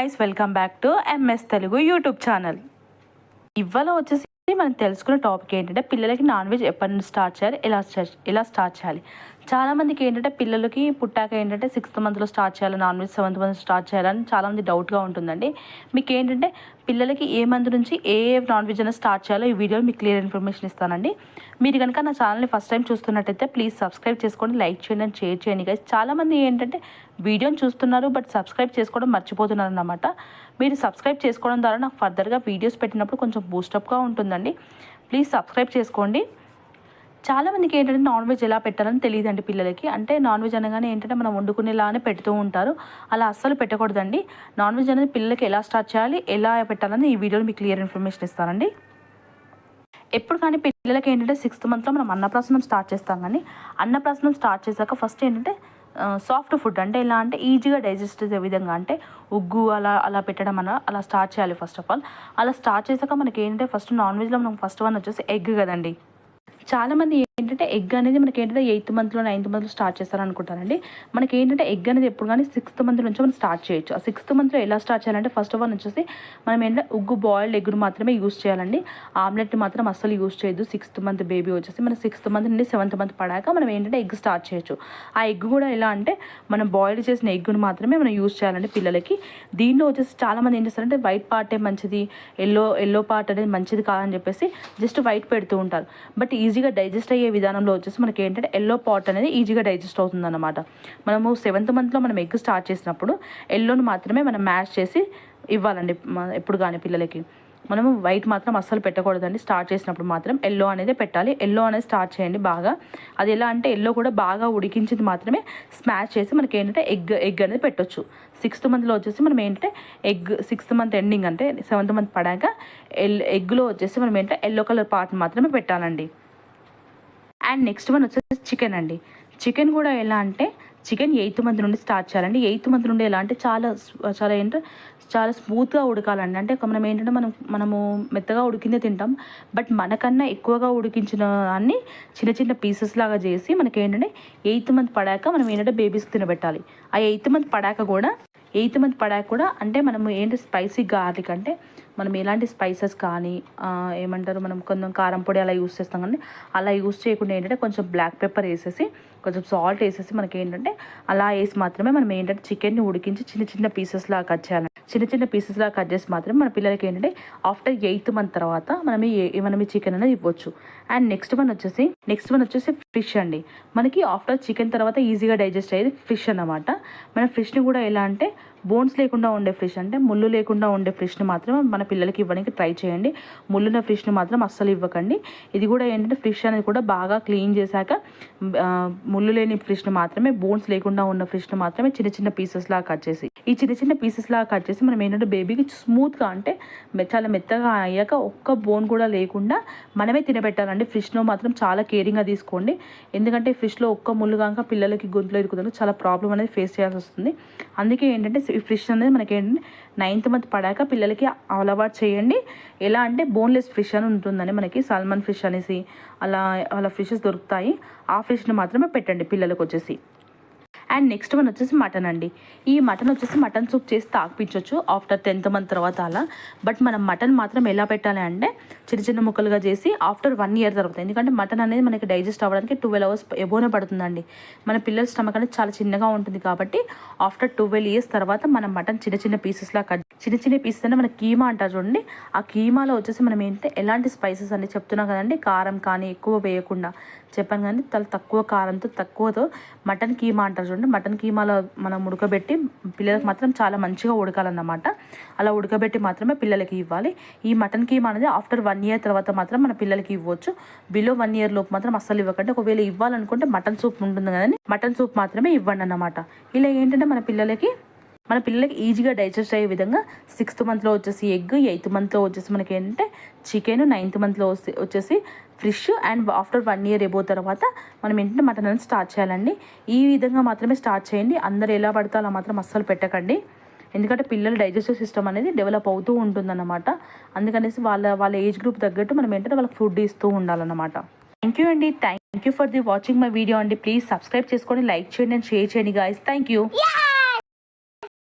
Guys welcome back to MS Telugu YouTube channel ఇవాళ వచ్చేసి మనం తెలుసుకున్న టాపిక్ ఏంటంటే పిల్లలకి నాన్ వెజ్ ఎప్పటి నుంచి స్టార్ట్ చేయాలి ఎలా స్టార్ట్ ఎలా స్టార్ట్ చేయాలి. చాలామందికి ఏంటంటే పిల్లలకి పుట్టాక ఏంటంటే సిక్స్త్ మంత్లో స్టార్ట్ చేయాలి non veg seventh month start చేయాలని చాలామంది డౌట్గా ఉంటుందండి. మీకు ఏంటంటే పిల్లలకి ఏ మంత్ నుంచి ఏ ఏ నాన్ వెజ్ అనేది స్టార్ట్ చేయాలో ఈ వీడియోలో మీకు క్లియర్ ఇన్ఫర్మేషన్ ఇస్తానండి. మీరు కనుక నా ఛానల్ని ఫస్ట్ టైం చూస్తున్నట్టయితే ప్లీజ్ సబ్స్క్రైబ్ చేసుకోండి లైక్ చేయండి అండ్ షేర్ చేయండి గైస్ చాలామంది ఏంటంటే వీడియోని చూస్తున్నారు బట్ సబ్స్క్రైబ్ చేసుకోవడం మర్చిపోతున్నారు అన్నమాట. మీరు సబ్స్క్రైబ్ చేసుకోవడం ద్వారా నాకు ఫర్దర్గా వీడియోస్ పెట్టినప్పుడు కొంచెం బూస్టప్గా ఉంటుందండి. ప్లీజ్ సబ్స్క్రైబ్ చేసుకోండి. చాలా మందికి ఏంటంటే నాన్ వెజ్ ఎలా పెట్టాలని తెలియదండి పిల్లలకి. అంటే నాన్ వెజ్ అనగానే ఏంటంటే మనం వండుకునేలానే పెడుతూ ఉంటారు. అలా అస్సలు పెట్టకూడదండి. నాన్ వెజ్ అనేది పిల్లలకి ఎలా స్టార్ట్ చేయాలి ఎలా పెట్టాలని ఈ వీడియోలో మీకు క్లియర్ ఇన్ఫర్మేషన్ ఇస్తానండి. ఎప్పుడు కానీ పిల్లలకి ఏంటంటే సిక్స్త్ మంత్లో మనం అన్నప్రాసనం స్టార్ట్ చేస్తాం కానీ అన్నప్రాసనం స్టార్ట్ చేశాక ఫస్ట్ ఏంటంటే సాఫ్ట్ ఫుడ్ అంటే ఎలా అంటే ఈజీగా డైజెస్ట్ అయ్యే విధంగా అంటే ఉగ్గు అలా అలా పెట్టడం అన్న అలా స్టార్ట్ చేయాలి ఫస్ట్ ఆఫ్ ఆల్ అలా స్టార్ట్ చేశాక మనకి ఏంటంటే ఫస్ట్ నాన్ వెజ్లో మనం ఫస్ట్ వన్ వచ్చేసి ఎగ్ కదండి. చాలామంది ఏంటంటే ఎగ్ అనేది మనకి ఏంటంటే ఎయిత్ మంత్లో నైన్త్ మంత్లో స్టార్ట్ చేస్తారనుకుంటారండి. మనకి ఏంటంటే ఎగ్ అనేది ఎప్పుడు కానీ సిక్స్త్ మంత్ నుంచి మనం స్టార్ట్ చేయొచ్చు. ఆ సిక్స్త్ మంత్లో ఎలా స్టార్ట్ చేయాలంటే ఫస్ట్ ఆఫ్ ఆల్ వచ్చేసి మనం ఏంటంటే ఉగ్గు బాయిల్డ్ ఎగ్ను మాత్రమే యూస్ చేయాలండి. ఆమ్లెట్ మాత్రం అస్సలు యూస్ చేయొద్దు. సిక్స్త్ మంత్ బేబీ వచ్చేసి మన సిక్స్త్ మంత్ నుండి సెవెంత్ మంత్ పడాక మనం ఏంటంటే ఎగ్ స్టార్ట్ చేయొచ్చు. ఆ ఎగ్ కూడా ఎలా అంటే మనం బాయిల్డ్ చేసిన ఎగ్ను మాత్రమే మనం యూస్ చేయాలండి పిల్లలకి. దీనిలో వచ్చేసి చాలామంది ఏం చేస్తారంటే వైట్ పార్టే మంచిది ఎల్లో ఎల్లో పార్ట్ అనేది మంచిది కాదని చెప్పేసి జస్ట్ వైట్ పెడుతూ ఉంటారు. బట్ ఈజీగా డైజెస్ట్ అయ్యే విధానంలో వచ్చేసి మనకి ఏంటంటే ఎల్లో పాట్ అనేది ఈజీగా డైజెస్ట్ అవుతుంది అనమాట మనము సెవెంత్ మంత్లో మనం ఎగ్ స్టార్ట్ చేసినప్పుడు ఎల్లోని మాత్రమే మనం మ్యాష్ చేసి ఇవ్వాలండి ఎప్పుడు కానీ పిల్లలకి. మనము వైట్ మాత్రం అస్సలు పెట్టకూడదండి. స్టార్ట్ చేసినప్పుడు మాత్రం ఎల్లో అనేది పెట్టాలి. ఎల్లో అనేది స్టార్ట్ చేయండి బాగా. అది ఎలా అంటే ఎల్లో కూడా బాగా ఉడికించింది మాత్రమే స్మాష్ చేసి మనకి ఏంటంటే ఎగ్ ఎగ్ అనేది పెట్టొచ్చు. సిక్స్త్ మంత్లో వచ్చేసి మనం ఏంటంటే ఎగ్ సిక్స్త్ మంత్ ఎండింగ్ అంటే సెవెంత్ మంత్ పడాక ఎల్ ఎగ్లో వచ్చేసి మనం ఏంటంటే ఎల్లో కలర్ పార్ట్ మాత్రమే పెట్టాలండి. అండ్ నెక్స్ట్ వన్ వచ్చేసి చికెన్ అండి. చికెన్ కూడా ఎలా అంటే చికెన్ ఎయిత్ మంత్ నుండి స్టార్ట్ చేయాలండి. ఎయిత్ మంత్ నుండి ఎలా అంటే చాలా చాలా ఏంటంటే చాలా స్మూత్గా ఉడకాలండి. అంటే మనం ఏంటంటే మనం మనము మెత్తగా ఉడికిందే తింటాం. బట్ మనకన్నా ఎక్కువగా ఉడికించిన దాన్ని చిన్న చిన్న పీసెస్ లాగా చేసి మనకి ఏంటంటే ఎయిత్ మంత్ పడాక మనం ఏంటంటే బేబీస్ తినబెట్టాలి. ఆ ఎయిత్ మంత్ పడాక కూడా ఎయిత్ మంత్ పడాక కూడా అంటే మనము ఏంటి స్పైసీ గార్లిక్ అంటే మనం ఎలాంటి స్పైసెస్ కానీ ఏమంటారు మనం కొంచెం కారం పొడి అలా యూస్ చేస్తాం కానీ అలా యూస్ చేయకుండా ఏంటంటే కొంచెం బ్లాక్ పెప్పర్ వేసేసి కొంచెం సాల్ట్ వేసేసి మనకి ఏంటంటే అలా వేసి మాత్రమే మనం ఏంటంటే చికెన్ని ఉడికించి చిన్న చిన్న పీసెస్ లాగా కట్ చేయాలి చిన్న చిన్న పీసెస్లా కట్ చేసి మాత్రం మన పిల్లలకి ఏంటంటే ఆఫ్టర్ ఎయిత్ మంత్ తర్వాత మనం మనం చికెన్ అనేది ఇవ్వచ్చు. అండ్ నెక్స్ట్ వన్ వచ్చేసి నెక్స్ట్ వన్ వచ్చేసి ఫిష్ అండి. మనకి ఆఫ్టర్ చికెన్ తర్వాత ఈజీగా డైజెస్ట్ అయ్యేది ఫిష్ అన్నమాట. మన ఫిష్ని కూడా ఎలా అంటే బోన్స్ లేకుండా ఉండే ఫిష్ అంటే ముళ్ళు లేకుండా ఉండే ఫిష్ని మాత్రం మన పిల్లలకి ఇవ్వడానికి ట్రై చేయండి. ముళ్ళున్న ఫిష్ని మాత్రం అస్సలు ఇవ్వకండి. ఇది కూడా ఏంటంటే ఫిష్ అనేది కూడా బాగా క్లీన్ చేశాక ముళ్ళు లేని ఫిష్ని మాత్రమే బోన్స్ లేకుండా ఉన్న ఫిష్ని మాత్రమే చిన్న చిన్న పీసెస్ లాగా కట్ చేసి ఈ చిన్న చిన్న పీసెస్ లాగా కట్ చేసి మనం ఏంటంటే బేబీకి స్మూత్గా అంటే మె- చాలా మెత్తగా అయ్యాక ఒక్క బోన్ కూడా లేకుండా మనమే తినబెట్టాలండి. ఫిష్లో మాత్రం చాలా కేరింగ్గా తీసుకోండి. ఎందుకంటే ఫిష్లో ఒక్క ముళ్ళు కాక పిల్లలకి గొంతులో ఇరుకుతుంది చాలా ప్రాబ్లం అనేది ఫేస్ చేయాల్సి వస్తుంది. అందుకే ఏంటంటే ఈ ఫిష్ అనేది మనకి ఏంటంటే నైన్త్ మంత్ పడాక పిల్లలకి అలవాటు చేయండి. ఎలా అంటే బోన్లెస్ ఫిష్ అని ఉంటుందని మనకి. సల్మన్ ఫిష్ అనేసి అలా అలా ఫిషెస్ దొరుకుతాయి. ఆ ఫిష్ని మాత్రమే పెట్టండి పిల్లలకు వచ్చేసి. అండ్ నెక్స్ట్ వన్ వచ్చేసి మటన్ అండి. ఈ మటన్ వచ్చేసి మటన్ సూప్ చేసి తాగిపించవచ్చు ఆఫ్టర్ టెన్త్ మంత్ తర్వాత అలా. బట్ మనం మటన్ మాత్రం ఎలా పెట్టాలి అంటే చిన్న చిన్న ముక్కలుగా చేసి ఆఫ్టర్ వన్ ఇయర్ తర్వాత. ఎందుకంటే మటన్ అనేది మనకి డైజెస్ట్ అవ్వడానికి ట్వెల్వ్ అవర్స్ ఎబోనే పడుతుందండి. మన పిల్లల స్టమక్ అనేది చాలా చిన్నగా ఉంటుంది కాబట్టి ఆఫ్టర్ ట్వెల్వ్ ఇయర్స్ తర్వాత మనం మటన్ చిన్న చిన్న పీసెస్లా కట్ చిన్న చిన్న పీసెస్ అంటే మన కీమా అంటారు చూడండి. ఆ కీమాలో వచ్చేసి మనం ఏంటంటే ఎలాంటి స్పైసెస్ అని చెప్తున్నాం కదండి. కారం కానీ ఎక్కువ వేయకుండా చెప్పాను కానీ చాలా తక్కువ కారంతో తక్కువతో మటన్ కీమా అంటారు చూడండి. మటన్ కీమాలో మనం ఉడకబెట్టి పిల్లలకు మాత్రం చాలా మంచిగా ఉడకాలన్నమాట. అలా ఉడకబెట్టి మాత్రమే పిల్లలకి ఇవ్వాలి. ఈ మటన్ కీమా అనేది ఆఫ్టర్ వన్ ఇయర్ తర్వాత మాత్రం మన పిల్లలకి ఇవ్వచ్చు. బిలో వన్ ఇయర్ లోపు మాత్రం అస్సలు ఇవ్వకండి. ఒకవేళ ఇవ్వాలనుకుంటే మటన్ సూప్ ఉంటుంది కదండి. మటన్ సూప్ మాత్రమే ఇవ్వండి అన్నమాట. ఇలా ఏంటంటే మన పిల్లలకి మన పిల్లలకి ఈజీగా డైజెస్ట్ అయ్యే విధంగా సిక్స్త్ మంత్లో వచ్చేసి ఎగ్ ఎయిత్ మంత్లో వచ్చేసి మనకి ఏంటంటే చికెన్ నైన్త్ మంత్లో వచ్చేసి fish and after one year above తర్వాత మనం ఏంటంటే మటన్ అనేది స్టార్ట్ చేయాలండి. ఈ విధంగా మాత్రమే స్టార్ట్ చేయండి. అందరు ఎలా పడితే అలా మాత్రం అస్సలు పెట్టకండి. ఎందుకంటే పిల్లల డైజెస్టివ్ సిస్టమ్ అనేది డెవలప్ అవుతూ ఉంటుందన్నమాట. అందుకనేసి వాళ్ళ వాళ్ళ ఏజ్ గ్రూప్ తగ్గట్టు మనం ఏంటంటే వాళ్ళకి ఫుడ్ ఇస్తూ ఉండాలన్నమాట. థ్యాంక్ యూ అండి. Thank you for the watching my video అండి. ప్లీజ్ సబ్స్క్రైబ్ చేసుకోండి లైక్ చేయండి అండ్ షేర్ చేయండి గాయస్ థ్యాంక్ యూ